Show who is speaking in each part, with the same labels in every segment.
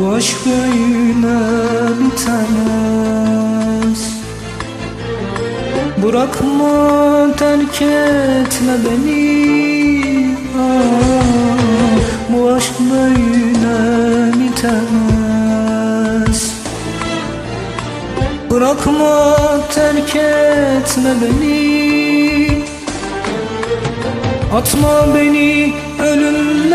Speaker 1: Bu aşk böyle bitmez Bırakma terk etme beni. Ah, Bu aşk böyle bitmez Bırakma terk etme beni. Atma beni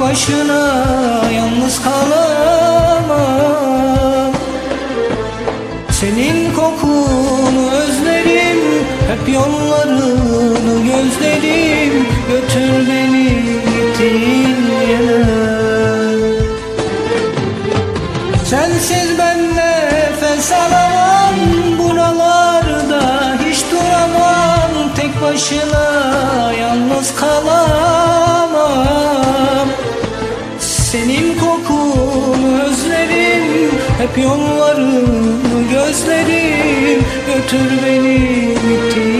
Speaker 1: Başına yalnız kalamam. Senin kokunu özlerim Hep yollarını gözlerim Götür beni gittiğin yere. Sensiz ben nefes alamam Buralarda hiç duramam. Tek başına yalnız kalamam Hep yollarını gözlerim Götür beni gittiğin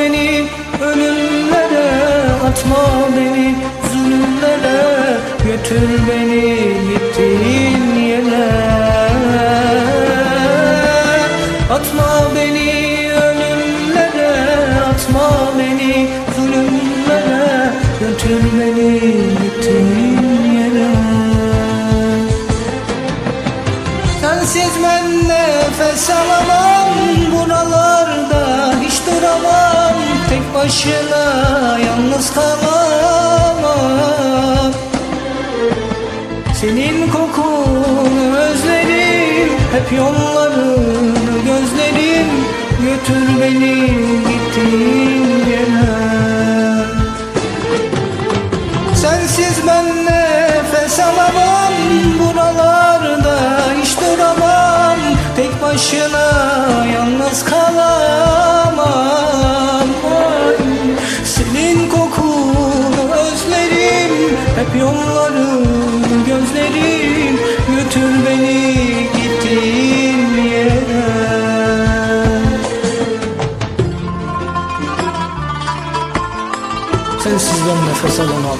Speaker 1: Götür beni gittiğin yere. Atma beni ölümlere Atma beni zulümlere. Götür beni gittiğin yere. Sensiz ben nefes alamam Buralarda hiç duramam. Tek başına yalnız kalamam yollarını gözlerim Götür beni gittiğin yere. Sensiz ben nefes alamam Buralarda hiç duramam. Tek başına yalnız kalamam. Senin kokunu özlerim Hep yollarını Alamam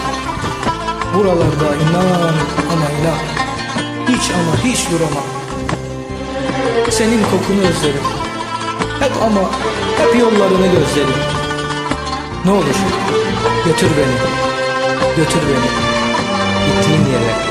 Speaker 1: Buralarda inan ama inan. Hiç ama hiç duramam. Senin kokunu özlerim. Hep ama hep yollarını gözlerim. Ne olur götür beni. Götür beni. Gittiğin yere